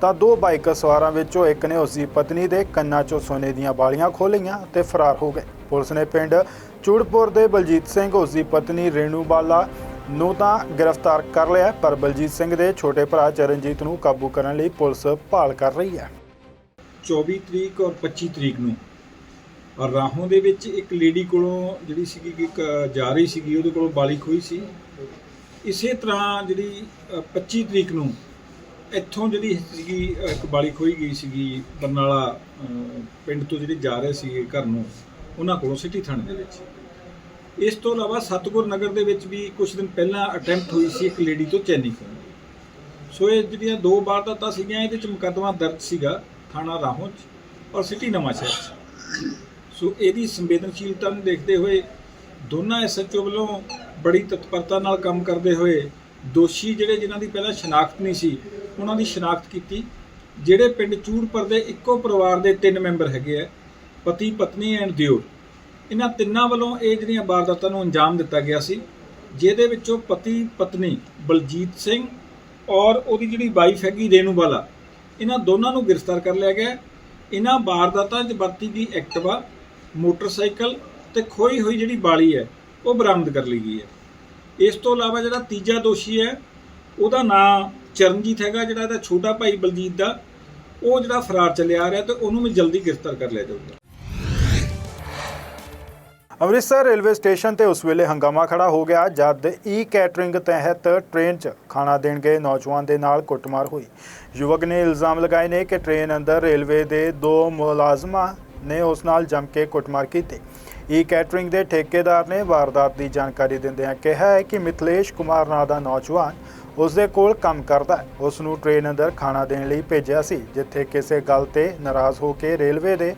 ਤਾਂ ਦੋ ਬਾਈਕ ਸਵਾਰਾਂ ਵਿੱਚੋਂ ਇੱਕ ਨੇ ਉਸ ਦੀ ਪਤਨੀ ਦੇ ਕੰਨਾਂ 'ਚੋਂ ਸੋਨੇ ਦੀਆਂ ਬਾਲੀਆਂ ਖੋਹ ਲਈਆਂ ਤੇ ਫਰਾਰ ਹੋ ਗਏ। ਪੁਲਿਸ ਨੇ ਪਿੰਡ ਚੂੜਪੁਰ ਦੇ ਬਲਜੀਤ ਸਿੰਘ ਉਸ ਦੀ ਪਤਨੀ ਰੇਣੂ ਬਾਲਾ ਨੂੰ ਤਾਂ ਗ੍ਰਿਫਤਾਰ ਕਰ ਲਿਆ ਪਰ ਬਲਜੀਤ ਸਿੰਘ ਦੇ ਛੋਟੇ ਭਰਾ ਚਰਨਜੀਤ ਨੂੰ ਕਾਬੂ ਕਰਨ ਲਈ ਪੁਲਿਸ ਭਾਲ ਕਰ ਰਹੀ ਹੈ। 24 ਤਰੀਕ ਔਰ 25 ਤਰੀਕ ਨੂੰ। ਰਾਹੋਂ ਦੇ ਵਿੱਚ ਇੱਕ ਲੇਡੀ ਕੋਲੋਂ ਜਿਹੜੀ ਸੀਗੀ ਕਿ ਜਾ ਰਹੀ ਸੀਗੀ ਉਹਦੇ ਕੋਲੋਂ ਬਾਲੀ ਖੋਈ ਸੀ। ਇਸੇ ਤਰ੍ਹਾਂ ਜਿਹੜੀ ਅ, 25 ਤਰੀਕ ਨੂੰ ਇੱਥੋਂ ਜਿਹੜੀ ਸੀਗੀ ਇੱਕ ਬਾਲੀ ਖੋਈ ਗਈ ਸੀਗੀ ਬਰਨਾਲਾ ਪਿੰਡ ਤੋਂ ਜਿਹੜੇ ਜਾ ਰਹੇ ਸੀਗੇ ਘਰ ਨੂੰ ਉਹਨਾਂ ਕੋਲੋਂ ਸਿਟੀ ਥਾਣੇ ਦੇ ਵਿੱਚ। ਇਸ ਤੋਂ ਇਲਾਵਾ ਸਤਗੁਰ ਨਗਰ ਦੇ ਵਿੱਚ ਵੀ ਕੁਝ ਦਿਨ ਪਹਿਲਾਂ ਅਟੈਂਪਟ ਹੋਈ ਸੀ ਇੱਕ ਲੇਡੀ ਤੋਂ ਚੈਨੀ ਖੋਹਣ ਸੋ ਇਹ ਜਿਹੜੀਆਂ ਦੋ ਵਾਰਦਾਤਾਂ ਸੀਗੀਆਂ, ਇਹਦੇ ਚ ਮੁਕੱਦਮਾ ਦਰਜ ਸੀਗਾ ਥਾਣਾ ਰਾਹੋਂ 'ਚ ਔਰ ਸਿਟੀ ਨਵਾਂ ਸ਼ਹਿਰ 'ਚ। ਸੋ ਇਹਦੀ ਸੰਵੇਦਨਸ਼ੀਲਤਾ ਨੂੰ ਦੇਖਦੇ ਹੋਏ ਦੋਨਾਂ ਐਸਐਚਓ ਵੱਲੋਂ ਬੜੀ ਤਤਪਰਤਾ ਨਾਲ ਕੰਮ ਕਰਦੇ ਹੋਏ ਦੋਸ਼ੀ ਜਿਹੜੇ ਜਿਨ੍ਹਾਂ ਦੀ ਪਹਿਲਾਂ ਸ਼ਨਾਖਤ ਨਹੀਂ ਸੀ, ਉਹਨਾਂ ਦੀ ਸ਼ਨਾਖਤ ਕੀਤੀ। ਜਿਹੜੇ ਪਿੰਡ ਚੂੜਪੁਰ ਦੇ ਇੱਕੋ ਪਰਿਵਾਰ ਦੇ ਤਿੰਨ ਮੈਂਬਰ ਹੈਗੇ ਆ, ਪਤੀ, ਪਤਨੀ ਐਂਡ ਦਿਓਰ। ਇਹਨਾਂ ਤਿੰਨਾਂ ਵੱਲੋਂ ਇਹ ਜਿਹੜੀਆਂ ਵਾਰਦਾਤਾਂ ਨੂੰ ਅੰਜਾਮ ਦਿੱਤਾ ਗਿਆ ਸੀ, ਜਿਹਦੇ ਵਿੱਚੋਂ ਪਤੀ ਪਤਨੀ ਬਲਜੀਤ ਸਿੰਘ ਔਰ ਉਹਦੀ ਜਿਹੜੀ ਵਾਈਫ ਹੈਗੀ ਰੇਨੂ ਬਾਲਾ ਇਹਨਾਂ ਦੋਨਾਂ ਨੂੰ ਗ੍ਰਿਫਤਾਰ ਕਰ ਲਿਆ ਗਿਆ। ਇਹਨਾਂ ਵਾਰਦਾਤਾਂ 'ਚ ਵਰਤੀ ਗਈ ਐਕਟਿਵਾ, ਮੋਟਰਸਾਈਕਲ ਤੇ ਖੋਈ ਹੋਈ ਜਿਹੜੀ ਬਾਲੀ ਹੈ, ਉਹ ਬਰਾਮਦ ਕਰ ਲਈ ਗਈ ਹੈ। ਇਸ ਤੋਂ ਇਲਾਵਾ ਜਿਹੜਾ ਤੀਜਾ ਦੋਸ਼ੀ ਹੈ, ਉਹਦਾ ਨਾਂ ਚਰਨਜੀਤ ਹੈਗਾ, ਜਿਹੜਾ ਇਹਦਾ ਛੋਟਾ ਭਾਈ ਬਲਜੀਤ ਦਾ, ਉਹ ਜਿਹੜਾ ਫਰਾਰ ਚੱਲਿਆ ਆ ਰਿਹਾ ਤੇ ਉਹਨੂੰ ਵੀ ਜਲਦੀ ਗ੍ਰਿਫਤਾਰ ਕਰ ਲਿਆ ਜਾਊਗਾ। ਅੰਮ੍ਰਿਤਸਰ ਰੇਲਵੇ ਸਟੇਸ਼ਨ ਤੇ ਉਸ ਵੇਲੇ ਹੰਗਾਮਾ ਖੜਾ ਹੋ ਗਿਆ, ਜਦ ਈ ਕੈਟਰਿੰਗ ਤਹਿਤ ਟ੍ਰੇਨ 'ਚ ਖਾਣਾ ਦੇਣ ਗਏ ਨੌਜਵਾਨ ਦੇ ਨਾਲ ਕੁੱਟਮਾਰ ਹੋਈ। ਯੁਵਕ ਨੇ ਇਲਜ਼ਾਮ ਲਗਾਏ ਨੇ ਕਿ ਟ੍ਰੇਨ ਅੰਦਰ ਰੇਲਵੇ ਦੇ ਦੋ ਮੁਲਾਜ਼ਮਾਂ ਨੇ ਉਸ ਨਾਲ ਜੰਮ ਕੇ ਕੁੱਟਮਾਰ ਕੀਤੀ। ਈ ਕੈਟਰਿੰਗ ਦੇ ਠੇਕੇਦਾਰ ਨੇ ਵਾਰਦਾਤ ਦੀ ਜਾਣਕਾਰੀ ਦਿੰਦਿਆਂ ਕਿਹਾ ਹੈ ਕਿ ਮਿਥਲੇਸ਼ ਕੁਮਾਰ ਨਾਂ ਦਾ ਨੌਜਵਾਨ ਉਸ ਦੇ ਕੋਲ ਕੰਮ ਕਰਦਾ ਹੈ। ਉਸ ਨੂੰ ਟ੍ਰੇਨ ਅੰਦਰ ਖਾਣਾ ਦੇਣ ਲਈ ਭੇਜਿਆ ਸੀ, ਜਿੱਥੇ ਕਿਸੇ ਗੱਲ ਤੇ ਨਾਰਾਜ਼ ਹੋ ਕੇ ਰੇਲਵੇ ਦੇ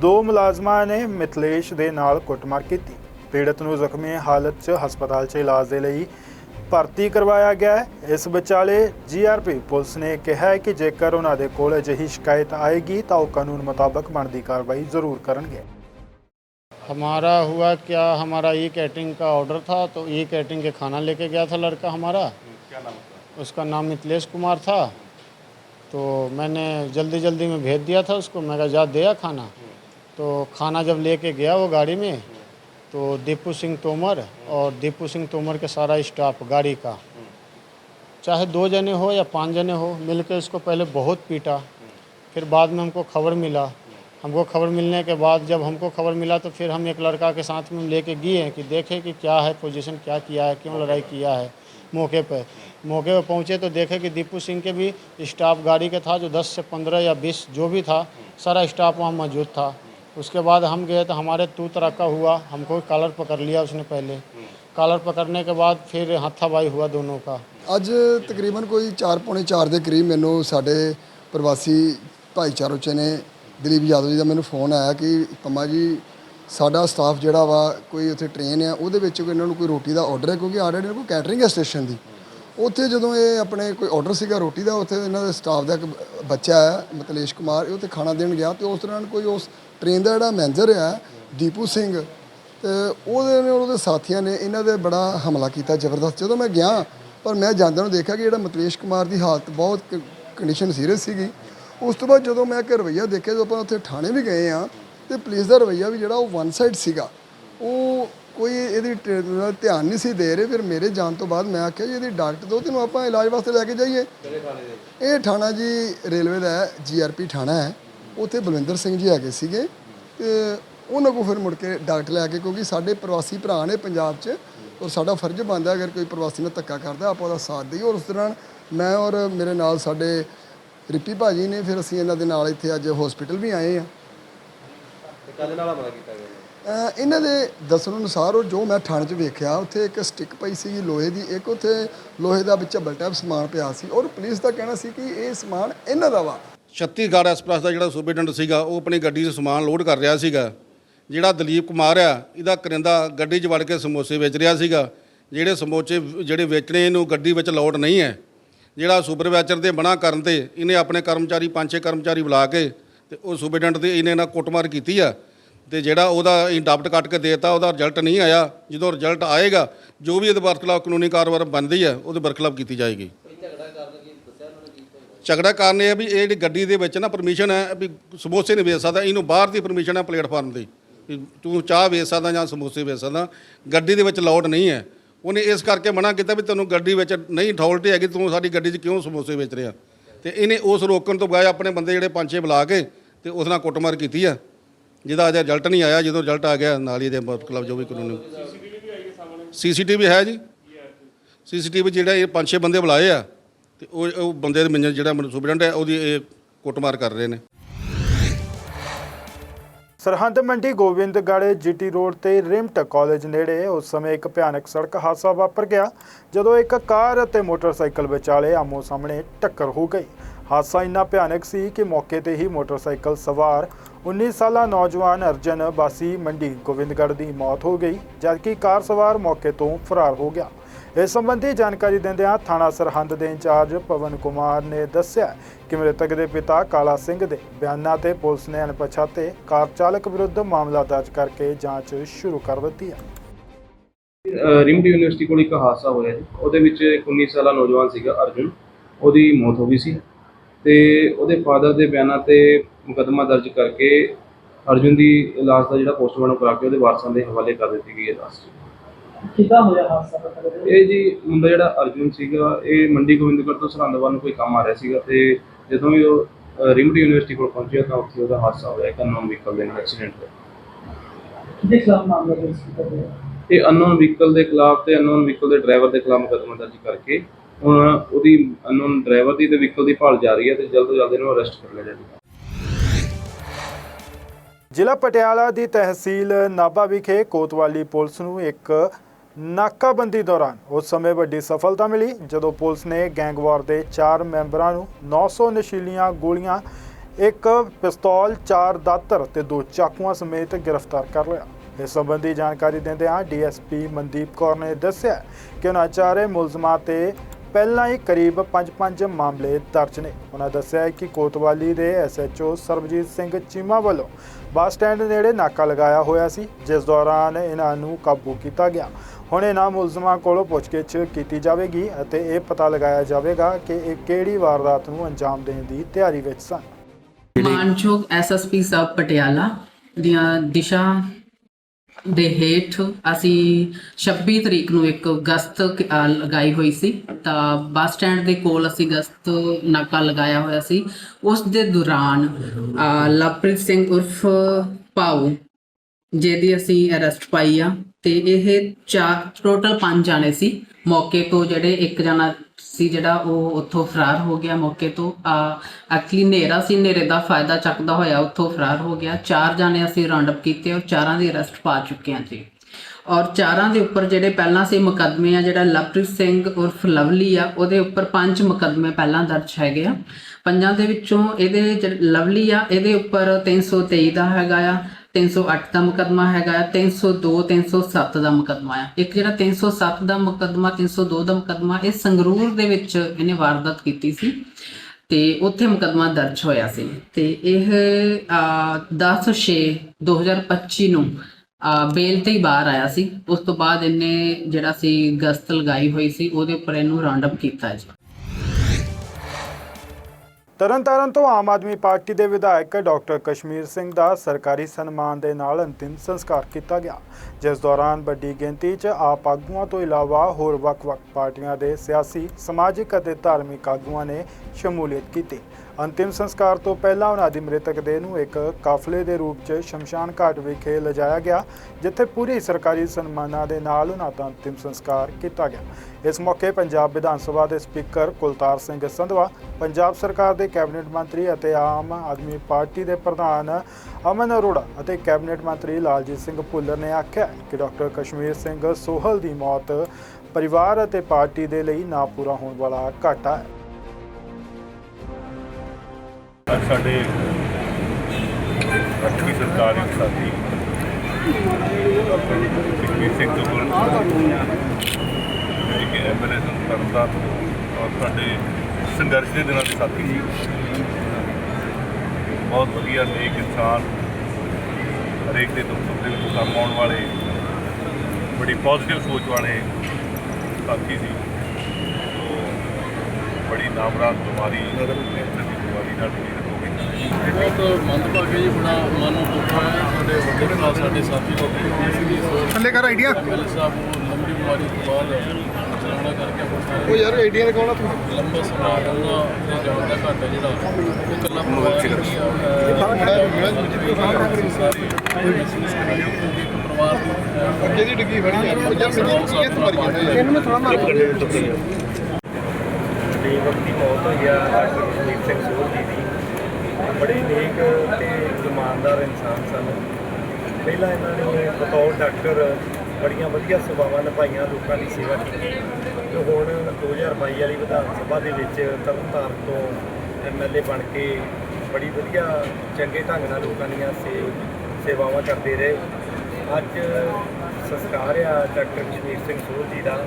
ਦੋ ਮੁਲਾਜ਼ਮਾਂ ਨੇ ਮਿਥਲੇਸ਼ ਦੇ ਨਾਲ ਕੁੱਟਮਾਰ ਕੀਤੀ ਪੀੜਤ ਨੂੰ ਜ਼ਖਮੀ ਹਾਲਤ 'ਚ ਹਸਪਤਾਲ 'ਚ ਇਲਾਜ ਦੇ ਲਈ ਭਰਤੀ ਕਰਵਾਇਆ ਗਿਆ ਹੈ ਇਸ ਵਿਚਾਲੇ ਜੀਆਰਪੀ ਪੁਲਿਸ ਨੇ ਕਿਹਾ ਹੈ ਕਿ ਜੇਕਰ ਉਹਨਾਂ ਦੇ ਕੋਲ ਅਜਿਹੀ ਸ਼ਿਕਾਇਤ ਆਏਗੀ ਤਾਂ ਉਹ ਕਾਨੂੰਨ ਮੁਤਾਬਕ ਬਣਦੀ ਕਾਰਵਾਈ ਜ਼ਰੂਰ ਕਰਨਗੇ हमारा हुआ क्या हमारा ई कैटरिंग का ऑर्डर था तो ई कैटरिंग के खाना लेके गया था लड़का हमारा क्या नाम उसका नाम मिथिलेश कुमार था तो मैंने जल्दी जल्दी में भेज दिया था उसको मैं कहा जा दिया खाना तो खाना जब लेके गया वो गाड़ी में तो दीपू सिंह तोमर और दीपू सिंह तोमर के सारा स्टाफ गाड़ी का। चाहे दो जने हो या पाँच जने हो मिलकर इसको पहले बहुत पीटा। फिर बाद में हमको खबर मिला। हमको खबर मिलने के बाद जब हमको खबर मिला तो फिर हम एक लड़का के साथ में लेके गए कि देखें कि क्या है पोजीशन क्या किया है, क्यों लड़ाई किया है मौके पर मौके पर पहुँचे तो देखे कि दीपू सिंह के भी स्टाफ गाड़ी के था, जो 10 से 15 या 20 जो भी था, सारा स्टाफ वहाँ मौजूद था। उसके बाद हम गए तो हमारे तू तरक्का हुआ हमको कॉलर पकड़ लिया उसने पहले कॉलर पकड़ने के बाद फिर हाथापाई हुआ दोनों का ਅੱਜ ਤਕਰੀਬਨ ਕੋਈ 4 ਪੌਣੇ 4 ਦੇ ਕਰੀਬ ਮੈਨੂੰ ਸਾਡੇ ਪ੍ਰਵਾਸੀ ਭਾਈਚਾਰੇ ਚ ਨੇ ਦਲੀਪ ਯਾਦਵ ਜੀ ਦਾ ਮੈਨੂੰ ਫੋਨ ਆਇਆ ਕਿ ਪੰਮਾ ਜੀ ਸਾਡਾ ਸਟਾਫ ਜਿਹੜਾ ਵਾ ਕੋਈ ਉੱਥੇ ਟ੍ਰੇਨ ਆ ਉਹਦੇ ਵਿੱਚ ਕੋਈ ਇਹਨਾਂ ਨੂੰ ਕੋਈ ਰੋਟੀ ਦਾ ਆਰਡਰ ਹੈ ਕਿਉਂਕਿ ਆਲਰੇਡੀ ਇਹਨਾਂ ਕੋਲ ਕੈਟਰਿੰਗ ਹੈ ਸਟੇਸ਼ਨ ਦੀ ਉੱਥੇ ਜਦੋਂ ਇਹ ਆਪਣੇ ਕੋਈ ਆਰਡਰ ਸੀਗਾ ਰੋਟੀ ਦਾ, ਉੱਥੇ ਇਹਨਾਂ ਦੇ ਸਟਾਫ ਦਾ ਇੱਕ ਬੱਚਾ ਹੈ, ਮਤਲੇਸ਼ ਕੁਮਾਰ, ਇਹ ਉੱਥੇ ਖਾਣਾ ਦੇਣ ਗਿਆ ਤੇ ਉਸ ਦੌਰਾਨ ਕੋਈ ਉਸ ਟ੍ਰੇਨ ਦਾ ਜਿਹੜਾ ਮੈਨੇਜਰ ਆ, ਦੀਪੂ ਸਿੰਘ, ਤੇ ਉਹਦੇ ਨੇ, ਉਹਦੇ ਸਾਥੀਆਂ ਨੇ ਇਹਨਾਂ ਦੇ ਬੜਾ ਹਮਲਾ ਕੀਤਾ ਜ਼ਬਰਦਸਤ। ਜਦੋਂ ਮੈਂ ਗਿਆ, ਪਰ ਮੈਂ ਜਾਂਦਿਆਂ ਨੂੰ ਦੇਖਿਆ ਕਿ ਜਿਹੜਾ ਮਤਲੇਸ਼ ਕੁਮਾਰ ਦੀ ਹਾਲਤ ਬਹੁਤ ਕੰਡੀਸ਼ਨ ਸੀਰੀਅਸ ਸੀਗੀ। ਉਸ ਤੋਂ ਬਾਅਦ ਜਦੋਂ ਮੈਂ ਕਿ ਰਵਈਆ ਦੇਖਿਆ, ਜਦੋਂ ਆਪਾਂ ਉੱਥੇ ਥਾਣੇ ਵੀ ਗਏ ਆ, ਤੇ ਪੁਲਿਸ ਦਾ ਰਵਈਆ ਵੀ ਜਿਹੜਾ ਉਹ ਵਨ ਸਾਈਡ ਸੀਗਾ, ਉਹ ਕੋਈ ਇਹਦੀ ਟ- ਨਾਲ ਧਿਆਨ ਨਹੀਂ ਸੀ ਦੇ ਰਹੇ। ਫਿਰ ਮੇਰੇ ਜਾਣ ਤੋਂ ਬਾਅਦ ਮੈਂ ਆਖਿਆ ਜੀ, ਇਹਦੀ ਡਾਕਟਰ ਦੋ ਤੈਨੂੰ ਆਪਾਂ ਇਲਾਜ ਵਾਸਤੇ ਲੈ ਕੇ ਜਾਈਏ। ਇਹ ਥਾਣਾ ਜੀ ਰੇਲਵੇ ਦਾ ਹੈ ਜੀਆਰਪੀ ਥਾਣਾ ਹੈ। ਉੱਥੇ ਬਲਵਿੰਦਰ ਸਿੰਘ ਜੀ ਹੈਗੇ ਸੀਗੇ। ਤੇ ਉਹਨਾਂ ਕੋਲ ਫਿਰ ਮੁੜ ਕੇ ਡਾਕਟਰ ਲੈ ਕੇ, ਕਿਉਂਕਿ ਸਾਡੇ ਪ੍ਰਵਾਸੀ ਭਰਾ ਨੇ ਪੰਜਾਬ 'ਚ। ਔਰ ਸਾਡਾ ਫਰਜ਼ ਬਣਦਾ ਅਗਰ ਕੋਈ ਪ੍ਰਵਾਸੀ ਨਾਲ ਧੱਕਾ ਕਰਦਾ, ਆਪਾਂ ਉਹਦਾ ਸਾਥ ਦੇਈਏ। ਔਰ ਉਸ ਦੌਰਾਨ ਮੈਂ ਔਰ ਮੇਰੇ ਨਾਲ ਸਾਡੇ ਰਿੱਪੀ ਭਾਜੀ ਨੇ, ਫਿਰ ਅਸੀਂ ਇਹਨਾਂ ਦੇ ਨਾਲ ਇੱਥੇ ਅੱਜ ਹਸਪੀਟਲ ਵੀ ਆਏ ਆ ਅਹ ਇਹਨਾਂ ਦੇ ਦੱਸਣ ਅਨੁਸਾਰ ਉਹ ਜੋ ਮੈਂ ਥਾਣੇ 'ਚ ਵੇਖਿਆ, ਉੱਥੇ ਇੱਕ ਸਟਿੱਕ ਪਈ ਸੀ ਲੋਹੇ ਦੀ, ਇੱਕ ਉੱਥੇ ਲੋਹੇ ਦਾ ਵਿੱਚ ਝੱਬਲ ਸਮਾਨ ਪਿਆ ਸੀ ਔਰ ਪੁਲਿਸ ਦਾ ਕਹਿਣਾ ਸੀ ਕਿ ਇਹ ਸਮਾਨ ਇਹਨਾਂ ਦਾ ਵਾ। ਛੱਤੀਸਗੜ੍ਹ ਐਕਸਪ੍ਰੈਸ ਦਾ ਜਿਹੜਾ ਸੂਬੇਡੈਂਟ ਸੀਗਾ, ਉਹ ਆਪਣੀ ਗੱਡੀ 'ਚ ਸਮਾਨ ਲੋਡ ਕਰ ਰਿਹਾ ਸੀਗਾ। ਜਿਹੜਾ ਦਲੀਪ ਕੁਮਾਰ ਆ, ਇਹਦਾ ਕਰਿੰਦਾ ਗੱਡੀ 'ਚ ਵੜ ਕੇ ਸਮੋਸੇ ਵੇਚ ਰਿਹਾ ਸੀਗਾ। ਜਿਹੜੇ ਸਮੋਸੇ ਜਿਹੜੇ ਵੇਚਣੇ, ਇਹਨੂੰ ਗੱਡੀ ਵਿੱਚ ਲੋਡ ਨਹੀਂ ਹੈ। ਜਿਹੜਾ ਸੁਪਰਵਾਈਜ਼ਰ ਦੇ ਬਣਾ ਕਰਨ ਤੇ ਇਹਨੇ ਆਪਣੇ ਕਰਮਚਾਰੀ ਪੰਜ ਛੇ ਕਰਮਚਾਰੀ ਬੁਲਾ ਕੇ ਤੇ ਉਹ ਸੂਬੇਡੈਂਟ ਦੇ ਇਹਨੇ ਨਾਲ ਕੁੱਟਮਾਰ ਕੀਤੀ ਆ। ਤੇ ਜਿਹੜਾ ਉਹਦਾ ਅਸੀਂ ਡਾਕਟ ਕੱਟ ਕੇ ਦੇਤਾ, ਉਹਦਾ ਰਿਜ਼ਲਟ ਨਹੀਂ ਆਇਆ। ਜਦੋਂ ਰਿਜ਼ਲਟ ਆਏਗਾ, ਜੋ ਵੀ ਇਹਦੇ ਬਰਖਲਾਫ ਕਾਨੂੰਨੀ ਕਾਰਵਾਈ ਬਣਦੀ ਹੈ, ਉਹਦੇ ਬਰਖਲਾਫ ਕੀਤੀ ਜਾਏਗੀ। ਝਗੜਾ ਕਾਰਨ ਇਹ ਹੈ ਵੀ ਇਹ ਜਿਹੜੀ ਗੱਡੀ ਦੇ ਵਿੱਚ ਨਾ ਪਰਮਿਸ਼ਨ ਹੈ ਵੀ ਸਮੋਸੇ ਨਹੀਂ ਵੇਚ ਸਕਦਾ, ਇਹਨੂੰ ਬਾਹਰ ਦੀ ਪਰਮਿਸ਼ਨ ਹੈ ਪਲੇਟਫਾਰਮ ਦੀ। ਵੀ ਤੂੰ ਚਾਹ ਵੇਚ ਸਕਦਾ ਜਾਂ ਸਮੋਸੇ ਵੇਚ ਸਕਦਾ, ਗੱਡੀ ਦੇ ਵਿੱਚ ਲਾਉਡ ਨਹੀਂ ਹੈ। ਉਹਨੇ ਇਸ ਕਰਕੇ ਮਨਾ ਕੀਤਾ ਵੀ ਤੈਨੂੰ ਗੱਡੀ ਵਿੱਚ ਨਹੀਂ ਅਥਾਰਟੀ ਹੈਗੀ, ਤੂੰ ਸਾਡੀ ਗੱਡੀ 'ਚ ਕਿਉਂ ਸਮੋਸੇ ਵੇਚ ਰਿਹਾ? ਤੇ ਇਹਨੇ ਉਸ ਰੋਕਣ ਤੋਂ ਬਗਾਏ ਆਪਣੇ ਬੰਦੇ ਜਿਹੜੇ ਪੰਜ ਛੇ ਬੁਲਾ ਕੇ ਤੇ ਉਸ ਨਾਲ ਕੁੱਟਮਾਰ ਕੀਤੀ ਆ ਜਿਹਦਾ ਅਜੇ ਰਿਜ਼ਲਟ ਨਹੀਂ ਆਇਆ, ਜਦੋਂ ਰਿਜ਼ਲਟ ਆ ਗਿਆ, ਨਾਲ ਹੀ ਇਹਦੇ ਮਤਲਬ ਜੋ ਵੀ ਕਾਨੂੰਨੀ ਸੀਸੀਟੀਵੀ ਹੈ ਜੀ। ਸੀਸੀਟੀਵੀ ਜਿਹੜਾ ਇਹ ਪੰਜ ਛੇ ਬੰਦੇ ਬੁਲਾਏ ਆ, ਤੇ ਉਹ ਉਹ ਬੰਦੇ ਦੇ ਜਿਹੜਾ ਸੁਪਰਡੈਂਟ ਹੈ, ਉਹਦੀ ਇਹ ਕੁੱਟਮਾਰ ਕਰ ਰਹੇ ਨੇ। ਸਰਹੰਦ ਮੰਡੀ ਗੋਬਿੰਦਗੜ੍ਹ ਜੀਟੀ ਰੋਡ ਤੇ ਰਿਮਟ ਕਾਲਜ ਨੇੜੇ ਉਸ ਸਮੇਂ ਇੱਕ ਭਿਆਨਕ ਸੜਕ ਹਾਦਸਾ ਵਾਪਰ ਗਿਆ, ਜਦੋਂ ਇੱਕ ਕਾਰ ਅਤੇ ਮੋਟਰਸਾਈਕਲ ਵਿਚਾਲੇ ਆਮੋ ਸਾਹਮਣੇ ਟੱਕਰ ਹੋ ਗਈ। ਹਾਦਸਾ ਇੰਨਾ ਭਿਆਨਕ ਸੀ ਕਿ ਮੌਕੇ ਤੇ ਹੀ ਮੋਟਰਸਾਈਕਲ ਸਵਾਰ 19 ਸਾਲਾ ਨੌਜਵਾਨ ਅਰਜਨ ਬਾਸੀ ਮੰਡੀ ਗੋਬਿੰਦਗੜ੍ਹ ਦੀ ਮੌਤ ਹੋ ਗਈ, ਜਦਕਿ ਕਾਰ ਸਵਾਰ ਮੌਕੇ ਤੋਂ ਫਰਾਰ ਹੋ ਗਿਆ। ਇਸ ਸੰਬੰਧੀ ਜਾਣਕਾਰੀ ਦਿੰਦਿਆਂ ਥਾਣਾ ਸਰਹੰਦ ਦੇ ਇੰਚਾਰਜ ਪਵਨ ਕੁਮਾਰ ਨੇ ਦੱਸਿਆ ਕਿ ਮ੍ਰਿਤਕ ਦੇ ਪਿਤਾ ਕਾਲਾ ਸਿੰਘ ਦੇ ਬਿਆਨਾਂ ਤੇ ਪੁਲਿਸ ਨੇ ਅਣਪਛਾਤੇ ਕਾਰ ਚਾਲਕ ਵਿਰੁੱਧ ਮਾਮਲਾ ਦਰਜ ਕਰਕੇ ਜਾਂਚ ਸ਼ੁਰੂ ਕਰ ਦਿੱਤੀ ਹੈ। ਰਿਮਟ ਯੂਨੀਵਰਸਿਟੀ ਕੋਲ ਇੱਕ ਹਾਦਸਾ ਹੋਇਆ ਜੀ। ਉਹਦੇ ਵਿੱਚ ਇੱਕ 19 ਸਾਲਾ ਨੌਜਵਾਨ ਸੀਗਾ ਅਰਜੁਨ। ਉਹਦੀ ਮੌਤ ਹੋ ਗਈ ਸੀ। ਤੇ ਉਹਦੇ ਫਾਦਰ ਦੇ ਬਿਆਨਾਂ ਤੇ ਮੁਕੱਦਮਾ ਦਰਜ ਕਰਕੇ ਅਰਜੁਨ ਦੀ ਲਾਸ਼ ਦਾ ਜਿਹੜਾ ਪੋਸਟਮਾਰਟਮ ਕਰਾ ਕੇ ਉਹਦੇ ਵਾਰਸਾਂ ਦੇ ਹਵਾਲੇ ਕਰ ਦਿੱਤੀ ਗਈ ਹੈ ਲਾਸ਼ ਕਿੱਦਾਂ ਹੋਇਆ ਹਾਦਸਾ ਪਤਾ ਲੱਗਿਆ? ਇਹ ਜੀ ਮੁੰਡਾ ਜਿਹੜਾ ਅਰਜੁਨ ਸੀਗਾ ਇਹ ਮੰਡੀ ਗੋਬਿੰਦਗੜ੍ਹ ਤੋਂ ਸਰਹੰਦ ਵੱਲ ਨੂੰ ਕੋਈ ਕੰਮ ਆ ਰਿਹਾ ਸੀਗਾ ਤੇ ਜਦੋਂ ਵੀ ਉਹ ਅ, ਰਿਮਟ ਯੂਨੀਵਰਸਿਟੀ ਕੋਲ ਪਹੁੰਚਿਆ ਤਾਂ ਉੱਥੇ ਉਹਦਾ ਹਾਦਸਾ ਹੋਇਆ ਇੱਕ ਅਨਨੋਨ ਵਹੀਕਲ ਦੇ ਨਾਲ ਐਕਸੀਡੈਂਟ ਹੋਇਆ। ਕਿਹਦੇ ਖਿਲਾਫ ਮਾਮਲਾ ਦਰਜ ਕੀਤਾ ਗਿਆ? ਇਹ ਅਨਨੋਨ ਵਹੀਕਲ ਦੇ ਖਿਲਾਫ ਤੇ ਅਨਨੋਨ ਵਹੀਕਲ ਦੇ ਡਰਾਈਵਰ ਦੇ ਖਿਲਾਫ ਮੁਕੱਦਮਾ ਦਰਜ ਕਰਕੇ ਹੁਣ ਉਹਦੀ ਅਨਨੋਨ ਡਰਾਈਵਰ ਦੀ ਤੇ ਵਹੀਕਲ ਦੀ ਭਾਲ ਜਾਰੀ ਹੈ ਤੇ ਜਲਦ ਤੋਂ ਜਲਦ ਇਹਨੂੰ ਅਰੈਸਟ ਕਰ ਲਿਆ ਜਾਵੇਗਾ। ਜ਼ਿਲ੍ਹਾ ਪਟਿਆਲਾ ਦੀ ਤਹਿਸੀਲ ਨਾਭਾ ਵਿਖੇ ਕੋਤਵਾਲੀ ਪੁਲਿਸ ਨੂੰ ਇੱਕ ਨਾਕਾਬੰਦੀ ਦੌਰਾਨ ਉਸ ਸਮੇਂ ਵੱਡੀ ਸਫਲਤਾ ਮਿਲੀ, ਜਦੋਂ ਪੁਲਿਸ ਨੇ ਗੈਂਗਵਾਰ ਦੇ 4 ਮੈਂਬਰਾਂ ਨੂੰ 900 ਨਸ਼ੀਲੀਆਂ ਗੋਲੀਆਂ, ਇੱਕ ਪਿਸਤੌਲ 4 ਦਾਤਰ ਤੇ ਦੋ ਚਾਕੂਆਂ ਸਮੇਤ ਗ੍ਰਿਫਤਾਰ ਕਰ ਲਿਆ। ਇਸ ਸੰਬੰਧੀ ਜਾਣਕਾਰੀ ਦਿੰਦਿਆਂ ਡੀਐਸਪੀ ਮਨਦੀਪ ਕੌਰ ਨੇ ਦੱਸਿਆ ਕਿ ਉਹਨਾਂ ਚਾਰੇ ਮੁਲਜ਼ਮਾਂ ਤੇ ਪਹਿਲਾਂ ਹੀ ਕਰੀਬ 5-5 ਮਾਮਲੇ ਦਰਜ ਨੇ। ਉਹਨਾਂ ਦੱਸਿਆ ਕਿ ਕੋਤਵਾਲੀ ਦੇ ਐਸਐਚਓ ਸਰਬਜੀਤ ਸਿੰਘ ਚੀਮਾ ਵੱਲੋਂ ਬੱਸ ਸਟੈਂਡ ਨੇੜੇ ਨਾਕਾ ਲਗਾਇਆ ਹੋਇਆ ਸੀ, ਜਿਸ ਦੌਰਾਨ ਇਹਨਾਂ ਨੂੰ ਕਾਬੂ ਕੀਤਾ ਗਿਆ। ਹੁਣ ਇਹਨਾਂ ਮੁਲਜ਼ਮਾਂ ਕੋਲੋਂ ਪੁੱਛਗਿੱਛ ਕੀਤੀ ਜਾਵੇਗੀ ਅਤੇ ਇਹ ਪਤਾ ਲਗਾਇਆ ਜਾਵੇਗਾ ਕਿ ਇਹ ਕਿਹੜੀ ਵਾਰਦਾਤ ਨੂੰ ਅੰਜਾਮ ਦੇਣ ਦੀ ਤਿਆਰੀ ਵਿੱਚ ਸਨ। ਮਾਨਯੋਗ ਐਸਐਸਪੀ ਸਾਹਿਬ ਪਟਿਆਲਾ ਦੀਆਂ ਦਿਸ਼ਾ ਦੇ ਹੇਠ ਅਸੀਂ 26 ਤਰੀਕ ਨੂੰ ਇੱਕ ਗਸਤ ਲਗਾਈ ਹੋਈ ਸੀ। ਤਾਂ ਬੱਸ ਸਟੈਂਡ ਦੇ ਕੋਲ ਅਸੀਂ ਗਸਤ ਨਾਕਾ ਲਗਾਇਆ ਹੋਇਆ ਸੀ। ਉਸ ਦੇ ਦੌਰਾਨ ਲਵਪ੍ਰੀਤ ਸਿੰਘ ਉਰਫ ਪਾਉ ਜਿਹਦੀ ਅਸੀਂ ਅਰੈਸਟ ਪਾਈ ਆ, ਤੇ ਇਹ ਚਾਰ ਟੋਟਲ ਪੰਜ ਜਾਣੇ ਸੀ। ਮੌਕੇ ਤੋਂ ਜਿਹੜੇ ਇੱਕ ਜਣਾ ਸੀ ਜਿਹੜਾ ਉਹ ਉੱਥੋਂ ਫਰਾਰ ਹੋ ਗਿਆ ਮੌਕੇ ਤੋਂ। ਐਕਚੁਅਲੀ ਹਨੇਰਾ ਸੀ, ਹਨੇਰੇ ਦਾ ਫਾਇਦਾ ਚੱਕਦਾ ਹੋਇਆ ਉੱਥੋਂ ਫਰਾਰ ਹੋ ਗਿਆ। ਚਾਰ ਜਾਣੇ ਅਸੀਂ ਰਾਉਂਡ ਅਪ ਕੀਤੇ ਔਰ ਚਾਰਾਂ ਦੀ ਅਰੈਸਟ ਪਾ ਚੁੱਕੇ ਹਾਂ ਜੀ। ਔਰ ਚਾਰਾਂ ਦੇ ਉੱਪਰ ਜਿਹੜੇ ਪਹਿਲਾਂ ਸੀ ਮੁਕੱਦਮੇ ਆ, ਜਿਹੜਾ ਲਵਪ੍ਰੀਤ ਸਿੰਘ ਉਰਫ ਲਵਲੀ ਆ, ਉਹਦੇ ਉੱਪਰ ਪੰਜ ਮੁਕੱਦਮੇ ਪਹਿਲਾਂ ਦਰਜ ਹੈਗੇ ਆ। ਪੰਜਾਂ ਦੇ ਵਿੱਚੋਂ ਇਹਦੇ ਜਿਹੜੇ ਲਵਲੀ ਆ, ਇਹਦੇ ਉੱਪਰ 323 ਦਾ ਹੈਗਾ ਆ। 308 ਦਾ ਮੁਕੱਦਮਾ ਹੈਗਾ ਆ 302 307 ਦਾ ਮੁਕੱਦਮਾ ਆ। ਇੱਕ ਜਿਹੜਾ 307 ਦਾ ਮੁਕੱਦਮਾ 302 ਦਾ ਮੁਕੱਦਮਾ, ਇਹ ਸੰਗਰੂਰ ਦੇ ਵਿੱਚ ਇਹਨੇ ਵਾਰਦਾਤ ਕੀਤੀ ਸੀ ਤੇ ਉੱਥੇ ਮੁਕੱਦਮਾ ਦਰਜ ਹੋਇਆ ਸੀ। ਤੇ ਇਹ 10 6 2025 ਨੂੰ ਬੇਲ ਤੇ ਹੀ ਬਾਹਰ ਆਇਆ ਸੀ। ਉਸ ਤੋਂ ਬਾਅਦ ਇਹਨੇ ਜਿਹੜਾ ਸੀ ਗਸਤ ਲਗਾਈ ਹੋਈ ਸੀ, ਉਹਦੇ ਉੱਪਰ ਇਹਨੂੰ ਰਾਉਂਡ ਅਪ ਕੀਤਾ ਜੀ। ਤਰਨਤਾਰਨ ਤੋਂ ਆਮ ਆਦਮੀ ਪਾਰਟੀ ਦੇ ਵਿਧਾਇਕ ਡਾਕਟਰ ਕਸ਼ਮੀਰ ਸਿੰਘ ਦਾ ਸਰਕਾਰੀ ਸਨਮਾਨ ਦੇ ਨਾਲ ਅੰਤਿਮ ਸੰਸਕਾਰ ਕੀਤਾ ਗਿਆ, ਜਿਸ ਦੌਰਾਨ ਵੱਡੀ ਗਿਣਤੀ 'ਚ ਆਪ ਆਗੂਆਂ ਤੋਂ ਇਲਾਵਾ ਹੋਰ ਵੱਖ-ਵੱਖ ਪਾਰਟੀਆਂ ਦੇ ਸਿਆਸੀ, ਸਮਾਜਿਕ ਅਤੇ ਧਾਰਮਿਕ ਆਗੂਆਂ ਨੇ ਸ਼ਮੂਲੀਅਤ ਕੀਤੀ। ਅੰਤਿਮ ਸੰਸਕਾਰ ਤੋਂ ਪਹਿਲਾਂ ਉਹਨਾਂ ਦੀ ਮ੍ਰਿਤਕ ਦੇਹ ਨੂੰ ਇੱਕ ਕਾਫਲੇ ਦੇ ਰੂਪ 'ਚ ਸ਼ਮਸ਼ਾਨ ਘਾਟ ਵਿਖੇ ਲਿਜਾਇਆ ਗਿਆ, ਜਿੱਥੇ ਪੂਰੀ ਸਰਕਾਰੀ ਸਨਮਾਨਾਂ ਦੇ ਨਾਲ ਉਹਨਾਂ ਦਾ ਅੰਤਿਮ ਸੰਸਕਾਰ ਕੀਤਾ ਗਿਆ। ਇਸ ਮੌਕੇ ਪੰਜਾਬ ਵਿਧਾਨ ਸਭਾ ਦੇ ਸਪੀਕਰ ਕੁਲਤਾਰ ਸਿੰਘ ਸੰਧਵਾ, ਪੰਜਾਬ ਸਰਕਾਰ ਦੇ ਕੈਬਨਿਟ ਮੰਤਰੀ ਅਤੇ ਆਮ ਆਦਮੀ ਪਾਰਟੀ ਦੇ ਪ੍ਰਧਾਨ ਅਮਨ ਅਰੋੜਾ ਅਤੇ ਕੈਬਨਿਟ ਮੰਤਰੀ ਲਾਲਜੀਤ ਸਿੰਘ ਭੁੱਲਰ ਨੇ ਆਖਿਆ ਕਿ ਡਾਕਟਰ ਕਸ਼ਮੀਰ ਸਿੰਘ ਸੋਹਲ ਦੀ ਮੌਤ ਪਰਿਵਾਰ ਅਤੇ ਪਾਰਟੀ ਦੇ ਲਈ ਨਾ ਪੂਰਾ ਹੋਣ ਵਾਲਾ ਘਾਟਾ ਹੈ। ਅੱਜ ਸਾਡੇ ਅੱਠਵੀਂ ਸਰਕਾਰ ਇੱਕ ਸਾਥੀ ਕਸ਼ਮੀਰ ਸਿੰਘ ਕੋਲ ਜਿਹੜੇ ਕਿ ਐਮਐਲਏ ਸਰਦਾ ਔਰ ਸਾਡੇ ਸੰਘਰਸ਼ ਦੇ ਦਿਨਾਂ ਦੇ ਸਾਥੀ ਜੀ ਬਹੁਤ ਵਧੀਆ ਨੇਕ ਇਨਸਾਨ, ਹਰੇਕ ਦੇ ਦੁੱਖ ਸੁੱਖ ਦੇ ਵਿੱਚ ਕੰਮ ਆਉਣ ਵਾਲੇ, ਬੜੀ ਪੋਜ਼ਿਟਿਵ ਸੋਚ ਵਾਲੇ ਸਾਥੀ ਸੀ। ਬੜੀ ਨਾਮਰਾਦ ਬਿਮਾਰੀ ਕੈਂਸਰ ਦੀ ਨਾਲ ਪੀੜਤ ਹੋ ਗਈ। ਬਹੁਤ ਮੰਦਭਾਗੇ ਜੀ ਬੜਾ ਮਨ ਨੂੰ ਦੁੱਖ ਹੋਇਆ ਸਾਡੇ ਵੱਡੇ ਭਰਾ ਸਾਡੇ ਸਾਥੀ ਲੋਕ ਦੀ ਥੱਲੇ ਕਰ ਆਈਡੀਆ ਐਮਐਲਏ ਸਾਹਿਬ ਨੂੰ ਲੰਬੀ ਬਿਮਾਰੀ ਤੋਂ ਬਾਅਦ ਚਲਾਉਣਾ ਕਰਕੇ ਆਪਾਂ ਉਹ ਯਾਰ ਆਈਡੀਆ ਲਗਾਉਣਾ ਤੂੰ। ਲੰਬਾ ਸਮਾਂ ਉਹਨਾਂ ਦੇ ਜਾਣ ਦਾ ਘਾਟਾ ਜਿਹੜਾ ਉਹ ਇਕੱਲਾ ਪਰਿਵਾਰ ਹੀ ਪਰਿਵਾਰ ਦੀ ਅੱਗੇ ਦੀ ਡਿੱਗੀ ਫੜੀ ਯਾਰ ਉਹ ਜਦ ਮੇਰੀ ਇਹ ਮਰ ਗਿਆ ਇਹਨੂੰ ਥੋੜਾ ਮਾਰ ਬੇਵਕਤੀ ਮੌਤ ਹੋਈ ਆ ਡਾਕਟਰ ਕਸ਼ਮੀਰ ਸਿੰਘ ਸੋਹਲ ਜੀ ਦੀ ਬੜੇ ਨੇਕ ਤੇ ਇਮਾਨਦਾਰ ਇਨਸਾਨ ਸਨ। ਪਹਿਲਾਂ ਇਹਨਾਂ ਨੇ ਬਤੌਰ ਡਾਕਟਰ, ਬੜੀਆਂ ਵਧੀਆ ਸੇਵਾਵਾਂ ਨਿਭਾਈਆਂ, ਲੋਕਾਂ ਦੀ ਸੇਵਾ ਕੀਤੀ। ਤੇ ਹੁਣ 2022 ਵਾਲੀ ਵਿਧਾਨ ਸਭਾ ਦੇ ਵਿੱਚ ਤਰਨਤਾਰਨ ਤੋਂ ਐਮਐਲਏ ਬਣ ਕੇ ਬੜੀ ਵਧੀਆ, ਚੰਗੇ ਢੰਗ ਨਾਲ ਲੋਕਾਂ ਦੀਆਂ ਸੇ, ਸੇਵਾਵਾਂ ਕਰਦੇ ਰਹੇ। ਅੱਜ ਸੰਸਕਾਰ ਆ ਡਾਕਟਰ ਕਸ਼ਮੀਰ ਸਿੰਘ ਸੋਹਲ ਜੀ ਦਾ।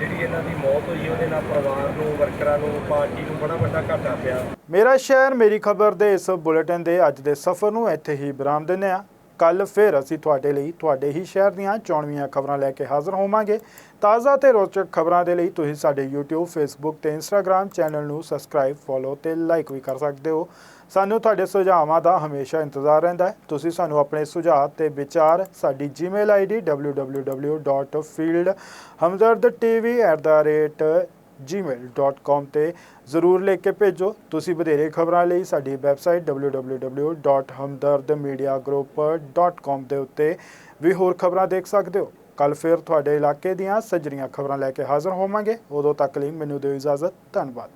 ਜਿਹੜੀ ਇਹਨਾਂ ਦੀ ਮੌਤ ਹੋਈ, ਉਹਦੇ ਨਾਲ ਪਰਿਵਾਰ ਨੂੰ ਵਰਕਰਾਂ ਨੂੰ ਪਾਰਟੀ ਨੂੰ ਬੜਾ ਵੱਡਾ ਘਾਟਾ ਪਿਆ। ਮੇਰਾ ਸ਼ਹਿਰ, ਮੇਰੀ ਖਬਰ ਦੇ ਇਸ ਬੁਲੇਟਿਨ ਦੇ ਅੱਜ ਦੇ ਸਫ਼ਰ ਨੂੰ ਇੱਥੇ ਹੀ ਵਿਰਾਮ ਦਿੰਦੇ ਹਾਂ। ਕੱਲ ਫਿਰ ਅਸੀਂ ਤੁਹਾਡੇ ਲਈ ਤੁਹਾਡੇ ਹੀ ਸ਼ਹਿਰ ਦੀਆਂ ਚੋਣਵੀਆਂ ਖਬਰਾਂ ਲੈ ਕੇ ਹਾਜ਼ਰ ਹੋਵਾਂਗੇ। ਤਾਜ਼ਾ ਤੇ ਰੋਚਕ ਖਬਰਾਂ ਦੇ ਲਈ ਤੁਸੀਂ ਸਾਡੇ YouTube, Facebook ਤੇ Instagram ਚੈਨਲ ਨੂੰ ਸਬਸਕ੍ਰਾਈਬ ਫੋਲੋ ਤੇ ਲਾਈਕ ਵੀ ਕਰ ਸਕਦੇ ਹੋ। ਸਾਨੂੰ ਤੁਹਾਡੇ ਸੁਝਾਵਾਂ ਦਾ ਹਮੇਸ਼ਾ ਇੰਤਜ਼ਾਰ ਰਹਿੰਦਾ ਹੈ। ਤੁਸੀਂ ਸਾਨੂੰ ਆਪਣੇ ਸੁਝਾਅ ਤੇ ਵਿਚਾਰ ਸਾਡੀ Gmail ID www.fieldhumdardtv@gmail.com ਤੇ ਜ਼ਰੂਰ ਲਿਖ ਕੇ ਭੇਜੋ। ਤੁਸੀਂ ਵਧੇਰੇ ਖਬਰਾਂ ਲਈ ਸਾਡੀ ਵੈਬਸਾਈਟ www.humdardmediagroup.com ਦੇ ਉੱਤੇ ਵੀ ਹੋਰ ਖਬਰਾਂ ਦੇਖ ਸਕਦੇ ਹੋ। ਕੱਲ ਫਿਰ ਤੁਹਾਡੇ ਇਲਾਕੇ ਦੀਆਂ ਸੱਜਰੀਆਂ ਖਬਰਾਂ ਲੈ ਕੇ ਹਾਜ਼ਰ ਹੋਵਾਂਗੇ। ਉਦੋਂ ਤੱਕ ਲਈ ਮੈਨੂੰ ਦਿਓ ਇਜਾਜ਼ਤ। ਧੰਨਵਾਦ।